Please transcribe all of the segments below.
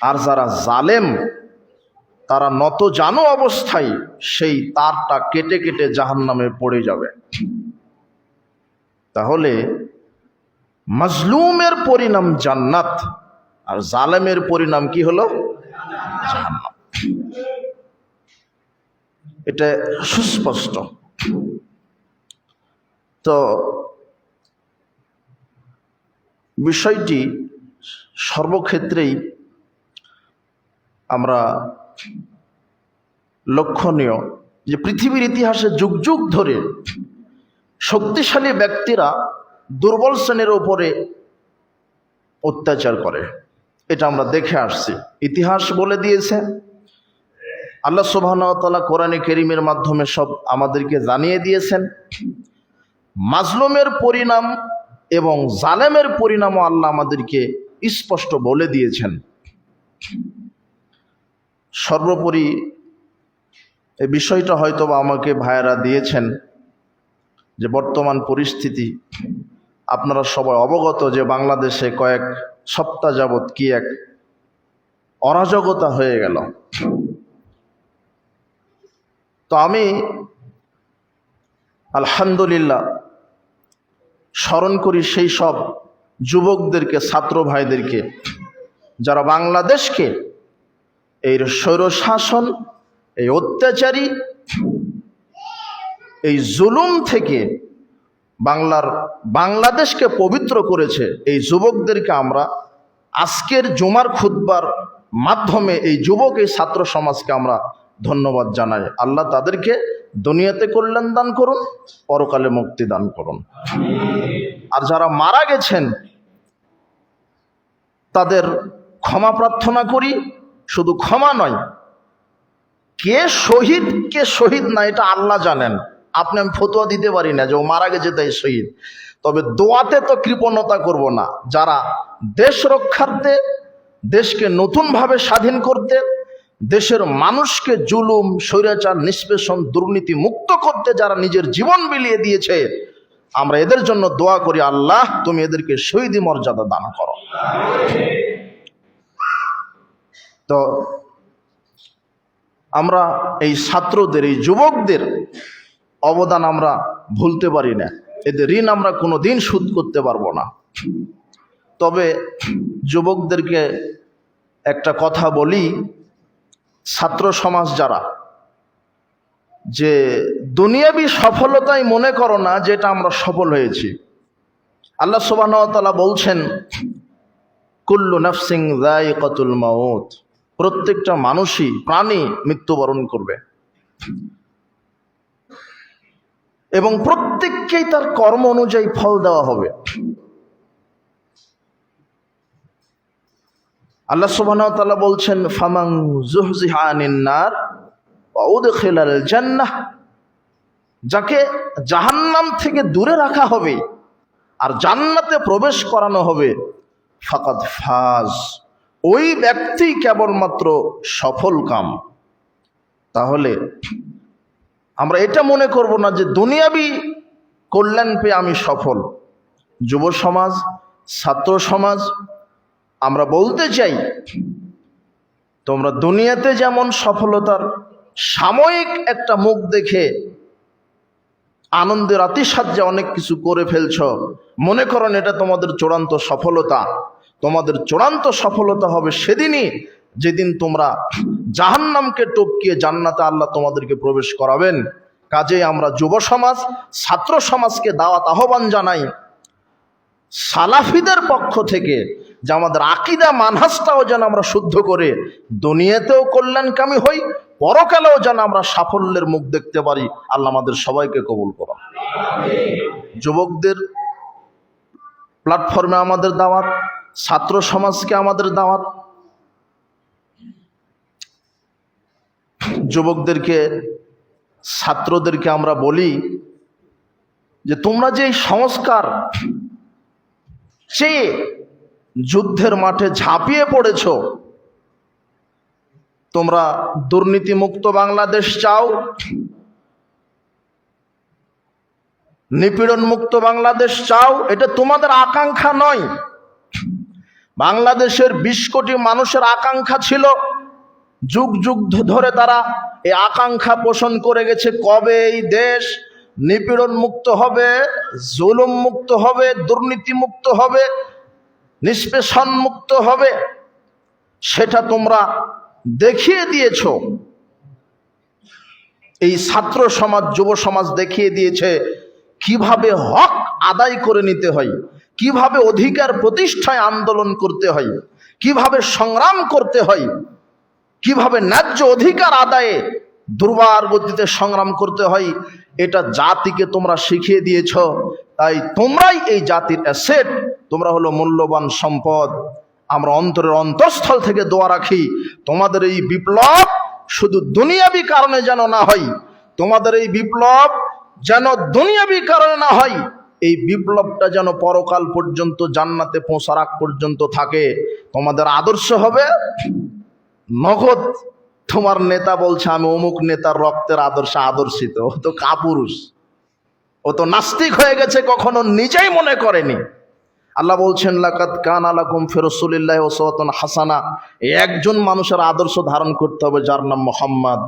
আর যারা জালেম, তারা নত জানো অবস্থায় সেই তারটা কেটে কেটে জাহান নামে পড়ে যাবে। তাহলে মাজলুমের পরিণাম জান্নাত, আর জালেমের পরিণাম কি হলো? জাহান্নাম। এটা সুস্পষ্ট। তো বিষয়টি সর্বক্ষেত্রেই আমরা লক্ষণীয় যে পৃথিবীর ইতিহাসে যুগ যুগ ধরে শক্তিশালী ব্যক্তিরা দুর্বল শ্রেণির ওপরে অত্যাচার করে। এটা আমরা দেখে আসছি। ইতিহাস বলে দিয়েছে, আল্লাহ সুবাহতাল্লাহ কোরআনে কেরিমের মাধ্যমে সব আমাদেরকে জানিয়ে দিয়েছেন, মাজলুমের পরিণাম এবং জালেমের পরিণামও আল্লাহ আমাদেরকে স্পষ্ট বলে দিয়েছেন। সর্বোপরি এই বিষয়টা হয়তো আমাকে ভাইয়েরা দিয়েছেন যে বর্তমান পরিস্থিতি, আপনারা সবাই অবগত যে বাংলাদেশে কয়েক সপ্তাহ যাবৎ কি এক অরাজকতা হয়ে গেল। তো আমি আলহামদুলিল্লাহ স্মরণ করি সেই সব যুবকদেরকে, ছাত্র ভাইদেরকে, যারা বাংলাদেশকে এই স্বৈরশাসন, এই অত্যাচারী, এই জুলুম থেকে বাংলার, বাংলাদেশকে পবিত্র করেছে এই যুবকদেরকে আমরা আজকের জুমার খুদ্বার মাধ্যমে এই যুবক, এই ছাত্র সমাজকে আমরা ধন্যবাদ জানাই। আল্লাহ তাদেরকে দুনিয়াতে কল্যাণ দান করুন, পরকালে মুক্তি দান করুন। আর যারা মারা গেছেন, তাদের ক্ষমা প্রার্থনা করি। শুধু ক্ষমা নয়, কে শহীদ কে শহীদ না, এটা আল্লাহ জানেন। আপনি আমি ফতোয়া দিতে পারি না যে ও মারা গেছে তাই শহীদ। তবে দোয়াতে তো কৃপণতা করব না। যারা দেশ রক্ষার্থে, দেশকে নতুনভাবে স্বাধীন করতে, দেশের মানুষকে জুলুম, স্বৈরাচার, নিষ্পেষণ, দুর্নীতি মুক্ত করতে যারা নিজের জীবন বিলিয়ে দিয়েছে, আমরা এদের জন্য দোয়া করি, আল্লাহ, তুমি এদেরকে শহীদি মর্যাদা দান করো। তো আমরা এই ছাত্রদের, এই যুবকদের অবদান আমরা ভুলতে পারি না। এদের ঋণ আমরা কোনো দিন শোধ করতে পারব না। তবে যুবকদেরকে একটা কথা বলি, ছাত্র সমাজ যারা, যে দুনিয়াবি সফলতাই মনে করো না যেটা আমরা সফল হয়েছি। আল্লাহ সুবাহতালা বলছেন, কুল্লু নফসিং দায় কতুল মাউত। প্রত্যেকটা মানুষই প্রাণী মৃত্যুবরণ করবে। এবং প্রত্যেককেই তার কর্ম অনুযায়ী ফল দেওয়া হবে। আল্লাহ সুবাহ বলছেন ফামাং জুহজিহানিন্নার খেলাল জান্নাহ। যাকে জাহান্নাম থেকে দূরে রাখা হবে আর জান্নাতে প্রবেশ করানো হবে, ফাকাদ ফাজ। ওই ব্যক্তি কেবলমাত্র সফল কাম। তাহলে আমরা এটা মনে করব না যে দুনিয়াবি কল্যাণ পেয়ে আমি সফল। যুব সমাজ, ছাত্র সমাজ, আমরা বলতে চাই, তোমরা দুনিয়াতে যেমন সফলতার সাময়িক একটা মুখ দেখে আনন্দের আতিসাহ্যে অনেক কিছু করে ফেলছ, মনে করেন এটা তোমাদের চূড়ান্ত সফলতা। তোমাদের চূড়ান্ত সফলতা হবে সেদিনই যেদিন তোমরা জাহান্নামকে টপকিয়ে জান্নাতে আল্লাহ তোমাদেরকে প্রবেশ করাবেন। কাজে আমরা যুব সমাজ, ছাত্র সমাজকে দাওয়াত আহ্বান জানাই সালাফিদের পক্ষ থেকে যে আমাদের আকিদা মানহাসটাও যেন আমরা শুদ্ধ করে, দুনিয়াতেও কল্যাণকামী হই, পরকালেও যেন আমরা সাফল্যের মুখ দেখতে পারি। আল্লাহ আমাদের সবাইকে কবুল করা যুবকদের প্ল্যাটফর্মে আমাদের দাওয়াত ছাত্র সমাজকে আমাদের দাওয়াত। যুবকদেরকে, ছাত্রদেরকে আমরা বলি যে তোমরা যে সংস্কার চেয়ে যুদ্ধের মাঠে ঝাঁপিয়ে পড়েছ, তোমরা দুর্নীতিমুক্ত বাংলাদেশ চাও নিপীড়ন মুক্ত বাংলাদেশ চাও, এটা তোমাদের আকাঙ্ক্ষা নয়। বাংলাদেশের বিশ কোটি মানুষের আকাঙ্ক্ষা ছিল যুগ যুগ ধরে তারা এই আকাঙ্ক্ষা পোষণ করে গেছে, কবে এই দেশ নিপীড়ন মুক্ত হবে, জুলুম মুক্ত হবে, দুর্নীতি মুক্ত হবে, নিষ্পেষণ মুক্ত হবে, সেটা তোমরা দেখিয়ে দিয়েছ। এই ছাত্র সমাজ, যুব সমাজ দেখিয়ে দিয়েছে কীভাবে হক আদায় করে নিতে হয়। কীভাবে অধিকার প্রতিষ্ঠায় আন্দোলন করতে হয়? কীভাবে সংগ্রাম করতে হয়? কীভাবে ন্যায্য অধিকার আদায়ে দুর্বার গতিতে সংগ্রাম করতে হয়? এটা জাতিকে তোমরা শিখিয়ে দিয়েছ। তাই তোমরাই এই জাতির অ্যাসেট তোমরা হলো মূল্যবান সম্পদ। আমরা অন্তরের অন্তঃস্থল থেকে দোয়া রাখি, তোমাদের এই বিপ্লব শুধু দুনিয়াবি কারণে যেন না হয়। তোমাদের এই বিপ্লব যেন দুনিয়াবি কারণে না হয়। এই বিপ্লবটা যেন পরকাল পর্যন্ত, জান্নাতে পৌঁছার আগ পর্যন্ত থাকে। তোমাদের আদর্শ হবে, নগদ। তোমার নেতা বলছে, আমি অমুক নেতার রক্তের আদর্শে আদর্শিত। ও তো কাপুরুষ। ও তো নাস্তিক হয়ে গেছে, কখনো নিজেই মনে করেনি। আল্লাহ বলছেন লাকাত কান আলাকুম ফেরসুলিল্লাহ ওসওয়াতুন হাসানা। একজন মানুষের আদর্শ ধারণ করতে হবে, যার নাম মোহাম্মদ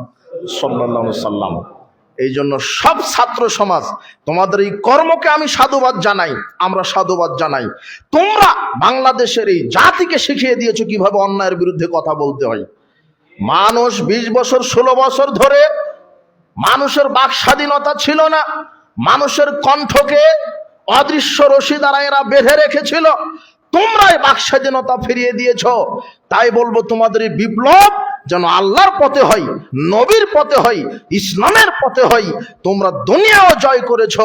সাল্লাল্লাহু সাল্লাম এই জন্য সব ছাত্র সমাজ, তোমাদের এই কর্মকে আমি সাধুবাদ জানাই, আমরা সাধুবাদ জানাই। তোমরা বাংলাদেশের এই জাতিকে শিখিয়ে দিয়েছ কীভাবে অন্যায়ের বিরুদ্ধে কথা বলতে হয়। মানুষ বিশ বছর, ষোলো বছর ধরে মানুষের বাক স্বাধীনতা ছিল না, মানুষের কণ্ঠকে অদৃশ্য রশি দ্বারা এরা বেঁধে রেখেছিল। তোমরাই বাক স্বাধীনতা ফিরিয়ে দিয়েছ। তাই বলব, তোমাদের বিপ্লব যেন আল্লাহর পথে হয়, নবীর পথে হয়, ইসলামের পথে হয়। তোমরা দুনিয়াও জয় করেছ।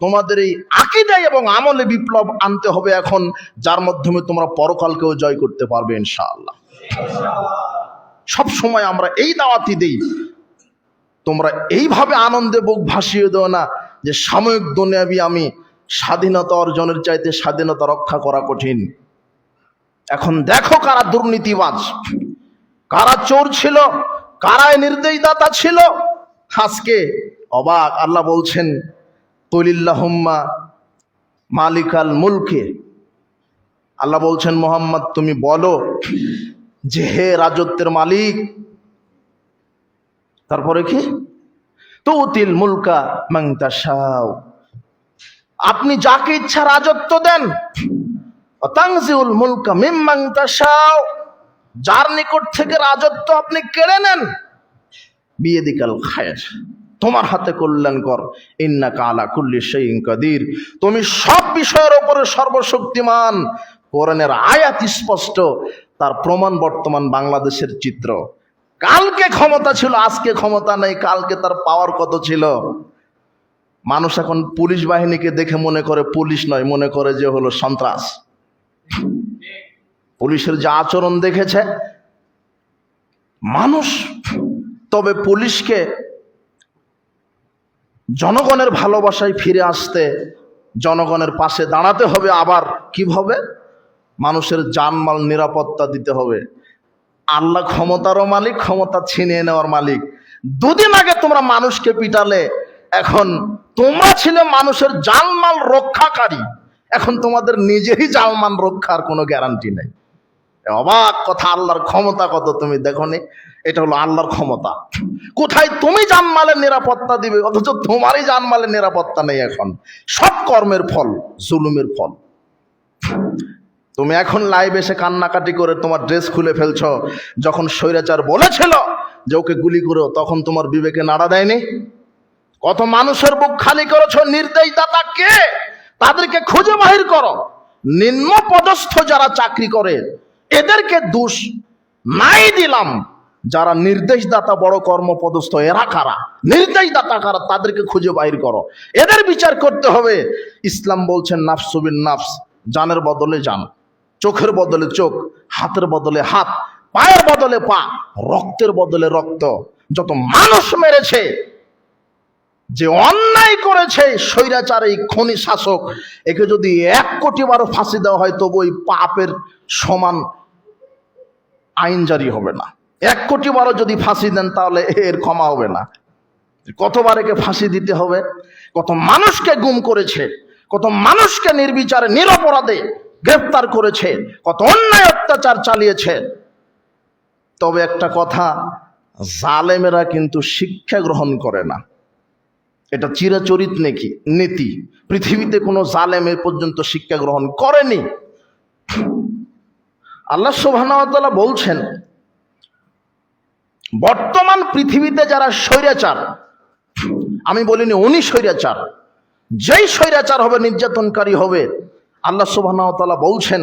তোমাদের এই আকিদায় এবং আমলে বিপ্লব আনতে হবে এখন, যার মাধ্যমে তোমরা পরকালকেও জয় করতে পারবে ইনশাআল্লাহ। সব সময় আমরা এই দাওয়াতি দিই। তোমরা এইভাবে আনন্দে বুক ভাসিয়ে দেও না যে সাময়িক দুনিয়াবি আমি স্বাধীনতা অর্জনের চাইতে স্বাধীনতা রক্ষা করা কঠিন। এখন দেখো কারা দুর্নীতিবাজ। কারা চোর ছিল? কারায় নির্দেশদাতা ছিল? আজকে অবাক আল্লাহ বলছেন কলিল্লাহম্মা মালিকাল মুলকে। আল্লাহ বলছেন, মোহাম্মদ, তুমি বলো যে হে রাজত্বের মালিক, তারপরে কি? তুতিল মুলকা মাংতাসাও আপনি যাকে ইচ্ছা রাজত্ব দেন তাংজিউল মুলকা মিম মাংতাসাও যার নিকট থেকে রাজত্ব আপনি কেড়ে নেন বিয়ে দিকাল খায়ের। তোমার হাতে কল্যাণ কর ইন্না কালা কুল্লি সেই কাদির। তুমি সব বিষয়ের ওপরে সর্বশক্তিমান। কোরআনের আয়াত স্পষ্ট, তার প্রমাণ বর্তমান বাংলাদেশের চিত্র। কালকে ক্ষমতা ছিল, আজকে ক্ষমতা নেই, কালকে তার পাওয়ার কত ছিল? মানুষ এখন পুলিশ বাহিনীকে দেখে মনে করে, পুলিশ নয়, মনে করে যে হলো সন্ত্রাস। পুলিশের যা আচরণ দেখেছে, মানুষ তবে পুলিশকে জনগণের ভালোবাসায় ফিরে আসতে, জনগণের পাশে দাঁড়াতে হবে আবার কীভাবে? মানুষের জানমাল নিরাপত্তা দিতে হবে। আল্লাহ ক্ষমতারও মালিক, ক্ষমতা ছিনিয়ে নেওয়ার মালিক। দুদিন আগে তোমরা মানুষকে পিটালে, এখন তোমরা ছিলে মানুষের জানমাল রক্ষাকারী। এখন তোমাদের নিজেরই জানমাল রক্ষার কোনো গ্যারান্টি নেই। অবাক কথা, আল্লাহর ক্ষমতা কত তুমি দেখো নি এটা হলো আল্লাহর ক্ষমতা। কোথায় তুমি জানমালের নিরাপত্তা দিবে? অথচ তোমারই জানমালের নিরাপত্তা নেই এখন। সব কর্মের ফল, জুলুমের ফল। তুমি এখন লাইভ এসে কান্নাকাটি করে তোমার ড্রেস খুলে ফেলছ, যখন স্বৈরাচার বলেছিল যে ওকে গুলি করো, তখন তোমার বিবেকে নাড়া দেয়নি? কত মানুষের বুক খালি করেছ? নির্দেশদাতা কে? তাদেরকে খুঁজে বাহির করো। নিম্ন পদস্থ যারা চাকরি করে এদেরকে দোষ নাই দিলাম। যারা নির্দেশদাতা, বড় কর্মপদস্থ, এরা কারা? নির্দেশদাতা কারা? তাদেরকে খুঁজে বাইর করো। এদের বিচার করতে হবে। ইসলাম বলছেন নাফসুবিন নাফস, জানের বদলে জান চোখের বদলে চোখ, হাতের বদলে হাত, পায়ের বদলে পা, রক্তের বদলে রক্ত। যত মানুষ মেরেছে, যে অন্যায় করেছে, স্বৈরাচার এই খনি শাসক, একে যদি এক কোটি বারো ফাঁসি দেওয়া হয়, তবু ওই পাপের সমান আইন জারি হবে না। এক কোটি বারো যদি ফাঁসি দেন তাহলে এর ক্ষমা হবে না। কতবার একে ফাঁসি দিতে হবে? কত মানুষকে গুম করেছে? কত মানুষকে নির্বিচারে, নিরপরাধে গ্রেফতার করেছে? কত অন্যায় অত্যাচার চালিয়েছে? তবে একটা কথা, জালেমেরা কিন্তু শিক্ষা গ্রহণ করে না। এটা চিরাচরিত নাকি, নীতি। পৃথিবীতে কোনো জালেম এ পর্যন্ত শিক্ষা গ্রহণ করেনি। আল্লাহ সুবহানাহু বলছেন, বর্তমান পৃথিবীতে যারা স্বৈরাচার, আমি বলিনি উনি স্বৈরাচার, যেই স্বৈরাচার হবে, নির্যাতনকারী হবে, আল্লাহ সুবহানাহু বলছেন,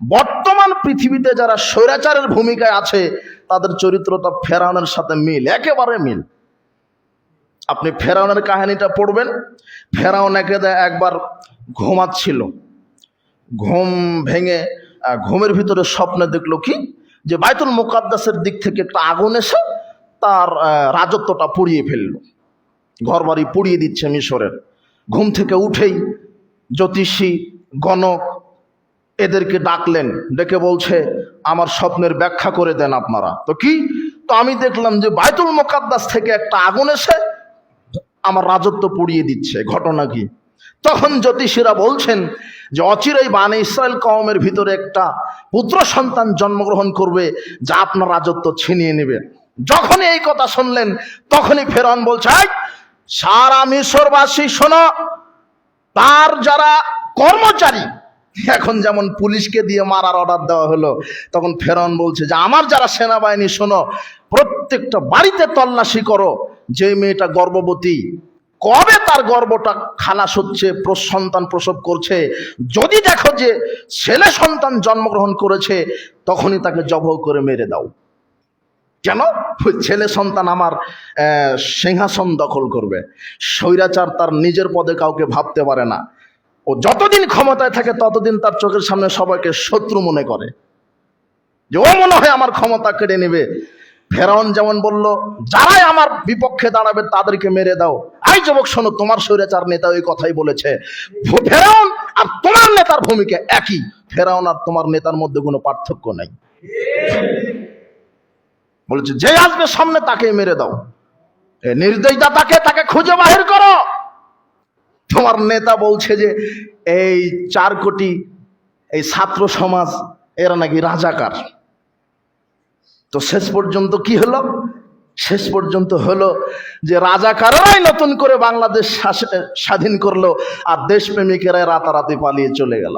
বর্তমান পৃথিবীতে যারা স্বৈরাচারের ভূমিকায় আছে, তাদের চরিত্রটা ফেরাউনের সাথে মিল, একেবারে মিল। আপনি ফেরাউনের কাহিনীটা পড়বেন, ফেরাউন একে একবার ঘুমাচ্ছিল, ঘুম ভেঙে ঘুমের ভিতরে স্বপ্নে দেখল কি? যে বাইতুল মুকাদ্দাসের দিক থেকে একটা আগুন এসে তার রাজত্বটা পুড়িয়ে ফেলল। ঘর বাড়ি পুড়িয়ে দিচ্ছে মিশরের। ঘুম থেকে উঠেই জ্যোতিষী, গণক এদেরকে ডাকলেন, ডেকে বলছে, আমার স্বপ্নের ব্যাখ্যা করে দেন আপনারা। তো কি? তো আমি দেখলাম যে বাইতুল মোকাদ্দাস থেকে একটা আগুন এসে আমার রাজত্ব পুড়িয়ে দিচ্ছে। ঘটনা কি? তখন জ্যোতিষীরা বলছেন যে অচিরেই বানে ইসরায়েল কওমের ভিতরে একটা পুত্র সন্তান জন্মগ্রহণ করবে, যা আপনার রাজত্ব ছিনিয়ে নেবে। যখনই এই কথা শুনলেন, তখনই ফেরন বলছে সারা মিশরবাসী শোনো, তার যারা কর্মচারী, এখন যেমন পুলিশকে দিয়ে মারার অর্ডার দেওয়া হলো, তখন ফেরন বলছে যে, আমার যারা সেনাবাহিনী শোনো, প্রত্যেকটা বাড়িতে তল্লাশি করো, যে মেয়েটা গর্ভবতী কবে তার গর্বটা খালাস হচ্ছে সন্তান প্রসব করছে? যদি দেখো যে ছেলে সন্তান জন্মগ্রহণ করেছে, তখনই তাকে জবহ করে মেরে দাও। কেন? ছেলে সন্তান আমার সিংহাসন দখল করবে। স্বৈরাচার তার নিজের পদে কাউকে ভাবতে পারে না। ও যতদিন ক্ষমতায় থাকে, ততদিন তার চোখের সামনে সবাইকে শত্রু মনে করে। যে ও মনে হয় আমার ক্ষমতা কেড়ে নেবে। ফেরাউন যেমন বলল, যারাই আমার বিপক্ষে দাঁড়াবে, তাদেরকে মেরে দাও। আই যুবক, শোনো, তোমার স্বৈরাচার নেতা ওই কথাই বলেছে। ফেরাউন আর তোমার নেতার ভূমিকা একই। ফেরাউন আর তোমার নেতার মধ্যে কোনো পার্থক্য নাই। বলেছে, যে আসবে সামনে তাকে মেরে দাও। এ নির্দয়তা তাকে তাকে খুঁজে বাহির করো। তোমার নেতা বলছে যে, এই চার কোটি, এই ছাত্র সমাজ, এরা নাকি রাজাকার। তো শেষ পর্যন্ত কি হলো? শেষ পর্যন্ত হলো যে রাজাকাররাই নতুন করে বাংলাদেশ স্বাধীন করল আর দেশপ্রেমিকেরাই রাতারাতি পালিয়ে চলে গেল।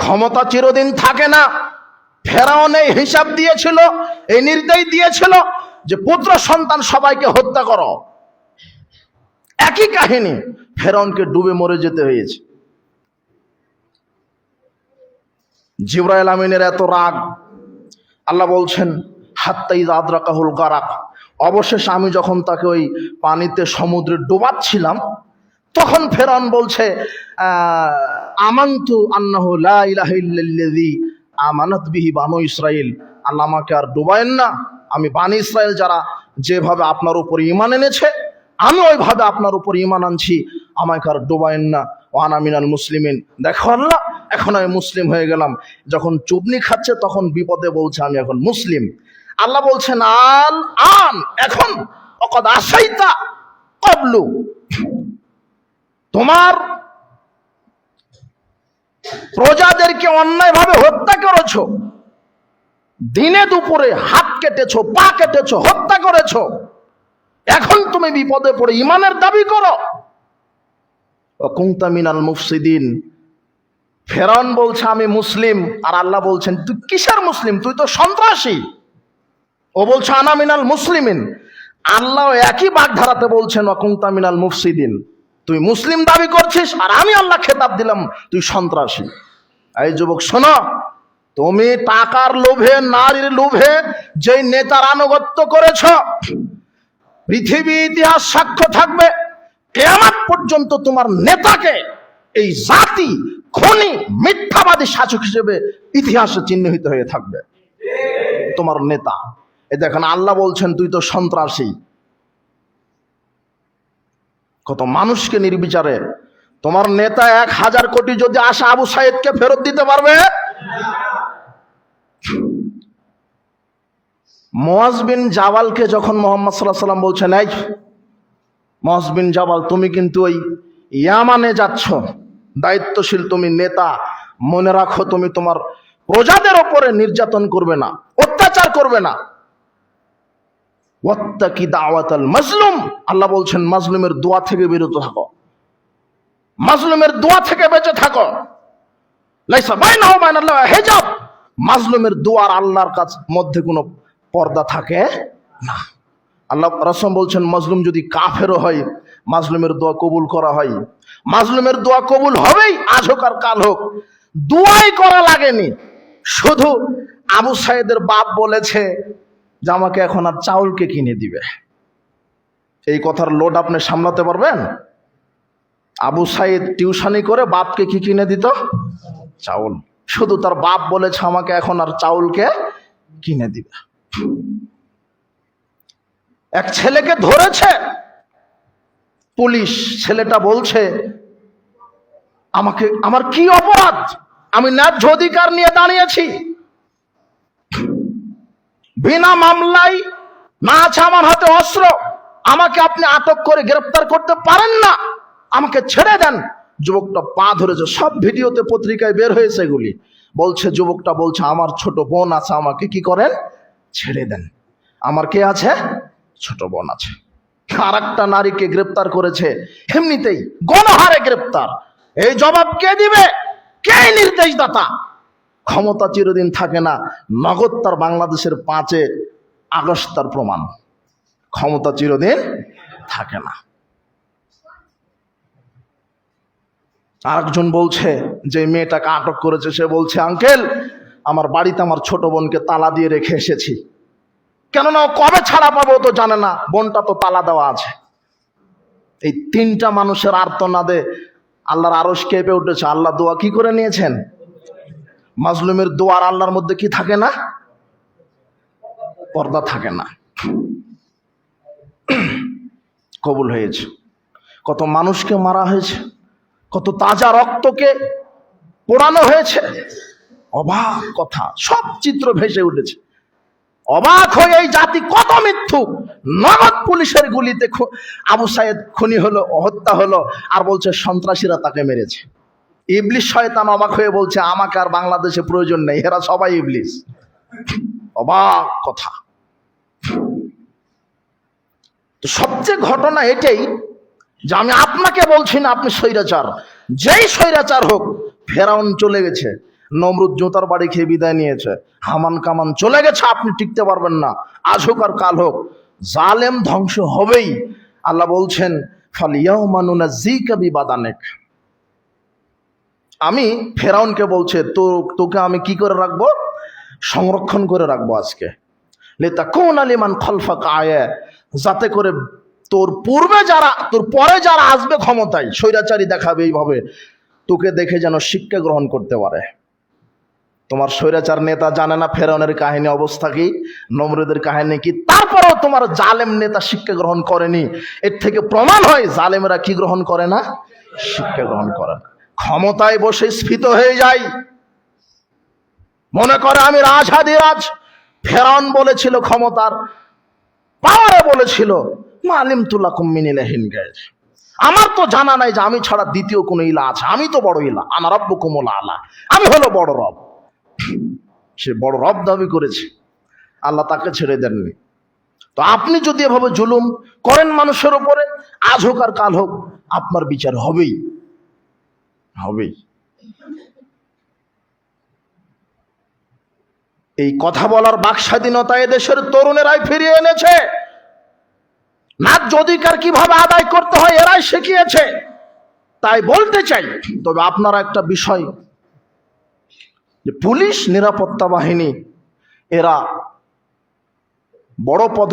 ক্ষমতা চিরদিন থাকে না। ফেরাউন হিসাব দিয়েছিল, এই নির্দেশ দিয়েছিল যে পুত্র সন্তান সবাইকে হত্যা করো। একই কাহিনী, ফেরাউনকে ডুবে মরে যেতে হয়েছে। জিব্রাইল আমিনের এত রাগ আল্লাহ বলছেন হাত্তাই আদ্রাকাহুল গারাক। অবশেষে আমি যখন তাকে ওই পানিতে সমুদ্রে ডোবাচ্ছিলাম, তখন ফেরাউন বলছে আমান্তু আন্নাহু লা ইলাহা ইল্লাল্লাযী আমানাত বিহি বানু ইসরাইল আল্লাহ আমাকে আর ডুবায়েন না। আমি বানি ইসরায়েল যারা যেভাবে আপনার উপর ইমান এনেছে, আমি ওইভাবে আপনার উপর ইমান আনছি। আমাকে আর ডুবায়েন না। ওয়ানা মিনাল মুসলিমিন। দেখো আল্লাহ এখন আমি মুসলিম হয়ে গেলাম। যখন চুবনি খাচ্ছে তখন বিপদে বলছে, আমি এখন মুসলিম। আল্লাহ বলছেন, আল আন, এখন অকদ আসাইতা কবলু তোমার প্রজাদেরকে অন্যায়ভাবে হত্যা করেছ। দিনে দুপুরে হাত কেটেছ, পা কেটেছ, হত্যা করেছ। এখন তুমি বিপদে পড়ে, ইমানের দাবি করো। কুংতা মিনাল মুফসিদিন ফেরাউন বলছে, আমি মুসলিম। আর আল্লাহ বলছেন, তুই কিসের মুসলিম? তুই তো সন্ত্রাসী। ও বলছে, আনা মিনাল মুসলিমিন। আল্লাহ একই বাগধারাতে বলছেন অকুংতা মিনাল মুফসিদিন। তুই মুসলিম দাবি করছিস আর আমি আল্লাহ খেতাব দিলাম, তুই সন্ত্রাসী। এই যুবক, শোনো, তুমি টাকার লোভে, নারীর লোভে যেই নেতার আনুগত্য করেছ, পৃথিবী ইতিহাস সাক্ষ্য থাকবে। কেয়ামাত পর্যন্ত তোমার নেতাকে এই জাতি খনি মিথ্যাবাদী শাসক হিসেবে ইতিহাসে চিহ্নিত হয়ে থাকবে। তোমার নেতা। এ দেখেন, আল্লাহ বলছেন, তুই তো সন্ত্রাসী। কত মানুষকে নির্বিচারে। তোমার নেতা এক হাজার কোটি যদি আসে আবু সাইদকে ফেরত দিতে পারবে? মোয়াজ বিন জাওয়ালকে যখন মোহাম্মদ সাল্লাহ সাল্লাম বলছেন, এই মোয়াজ বিন জাওয়াল তুমি কিন্তু ওই ইয়ামানে যাচ্ছ। দায়িত্বশীল তুমি নেতা, মনে রাখো তুমি তোমার প্রজাদের ওপরে নির্যাতন করবে না, অত্যাচার করবে না। ওয়াত্তাকি দাওয়াতাল মাজলুম, আল্লাহ বলছেন, মাজলুমের দোয়া থেকে বিরত থাকো। মাজলুমের দোয়া থেকে বেঁচে থাকো। লাইসা বাইনাহু বাইনাল্লাহ হিজাব। মাজলুমের দোয়ার আল্লাহর কাছ মধ্যে কোনো পর্দা থাকে না। আল্লাহ রসম বলছেন, মাজলুম যদি কাফেরও হয়, মাজলুমের দোয়া কবুল করা হয়। মাজলুমের দোয়া কবুল হবেই, আজ হোক আর কাল হোক। দোয়াই করা লাগেনি। শুধু আবু সাইদের বাপ বলেছে যে, আমাকে এখন আর চাউলকে কিনে দিবে। এই কথার লোড আপনি সামলাতে পারবেন? আবু সাইদ টিউশনি করে বাপকে কি কিনে দিত? চাউল। শুধু তার বাপ বলেছে, আমাকে এখন আর চাউলকে কিনে দিবে। এক ছেলেকে ধরেছে পুলিশ ছেলেটা বলছে, আমাকে, আমার কি অপরাধ? আমি ন্যায্য অধিকার নিয়ে দাঁড়িয়েছি। বিনা মামলায় না আছে আমার হাতে অস্ত্র। আমাকে আপনি আটক করে গ্রেপ্তার করতে পারেন না। আমাকে ছেড়ে দেন। যুবকটা পা ধরেছে, সব ভিডিওতে, পত্রিকায় বের হয়েছে এগুলি। বলছে, যুবকটা বলছে, আমার ছোট বোন আছে, আমাকে কি করেন? ছেড়ে দেন। আমার কে আছে? ছোট বোন আছে। আর একটা নারীকে গ্রেপ্তার করেছে। এমনিতেই গণহারে গ্রেপ্তার। এই জবাব কে দিবে? কে নির্দেশদাতা? ক্ষমতা চিরদিন থাকে না। নগদ তার বাংলাদেশের পাঁচে আগস্ট তার প্রমাণ। ক্ষমতা চিরদিন থাকে না। আরেকজন বলছে, যে মেয়েটাকে আটক করেছে, সে বলছে, আঙ্কেল, আমার বাড়িতে আমার ছোট বোনকে তালা দিয়ে রেখে এসেছি। কেননা কবে ছাড়া পাবো তো জানে না। বোনটা তো তালা দেওয়া আছে। এই তিনটা মানুষের আর্তনাদে আল্লাহর আরস কেঁপে উঠেছে। আল্লাহ দোয়া কি করে নিয়েছেন? মাজলুমের দোয়ার আল্লাহর মধ্যে কি থাকে না? পর্দা থাকে না। কবুল হয়েছে। কত মানুষকে মারা হয়েছে। কত তাজা রক্তকে পোড়ানো হয়েছে। অবাক কথা। সব চিত্র ভেসে উঠেছে। অবাক হয়ে এই জাতি কত মৃত্যু নগদ পুলিশের গুলিতে আবু সাইদ খুনি হলো, হত্যা হলো, আর বলছে সন্ত্রাসীরা তাকে মেরেছে। ইবলিশ শয়তান অবাক হয়ে বলছে, আমাকে আর বাংলাদেশে প্রয়োজন নেই, এরা সবাই ইবলিশ অবাক কথা। তো সবচেয়ে ঘটনা এটাই যে আমি আপনাকে বলছি না, আপনি স্বৈরাচার। যেই স্বৈরাচার হোক, ফেরাউন চলে গেছে। নমরুদ জোতার বাড়ি খেয়ে বিদায় নিয়েছে। হামান কামান চলে গেছে, আপনি টিকতে পারবেন না। আজ হোক আর কাল হোক, জালেম ধ্বংস হবেই। আল্লাহ বলছেন ফালিয়াও মানুনা জি কবি বাদানেক আমি ফেরাউনকে বলছে, তো, তোকে আমি কি করে রাখব? সংরক্ষণ করে রাখব আজকে। লেতা কোন আলিমান খলফা কায়ে যাতে করে তোর পূর্বে যারা, তোর পরে যারা আসবে ক্ষমতায়, স্বৈরাচারী দেখাবে এইভাবে। তোকে দেখে যেন শিক্ষা গ্রহণ করতে পারে। তোমার স্বৈরাচার নেতা জানে না ফেরাউনের কাহিনী অবস্থা কি, নমরুদের কাহিনী কি, তারপরেও তোমার জালেম নেতা শিক্ষা গ্রহণ করেনি। এর থেকে প্রমাণ হয় জালেমরা কি গ্রহণ করে না? শিক্ষা গ্রহণ করে না। ক্ষমতায় বসে স্ফীত হয়ে যায় মনে করে আমি রাজ। ফেরাউন বলেছিল ক্ষমতার, পাওয়ারে বলেছিল, মালিম তুলা কুম্মিনিলাহিন গায়ের। আমার তো জানা নাই যে আমি ছাড়া দ্বিতীয় কোনো ইলা আছে। আমি তো বড় ইলা, আনা রব্ব কুমলা আলা। আমি হলো বড় রব। সে বড় রব দাবি করেছে। আল্লাহ তাকে ছেড়ে দেননি। তো আপনি যদি এভাবে জুলুম করেন মানুষের উপরে, আজ হোক আর কাল হোক, আপনার বিচার হবেই। হবেই। এই কথা বলার বাক স্বাধীনতা এদেশের তরুণেরাই ফিরিয়ে এনেছে। ন্যায্য অধিকার কীভাবে আদায় করতে হয়, এরাই শিখিয়েছে। তাই বলতে চাই, তবে আপনারা একটা বিষয় যে পুলিশ নিরাপত্তা বাহিনী এরা বড় পদ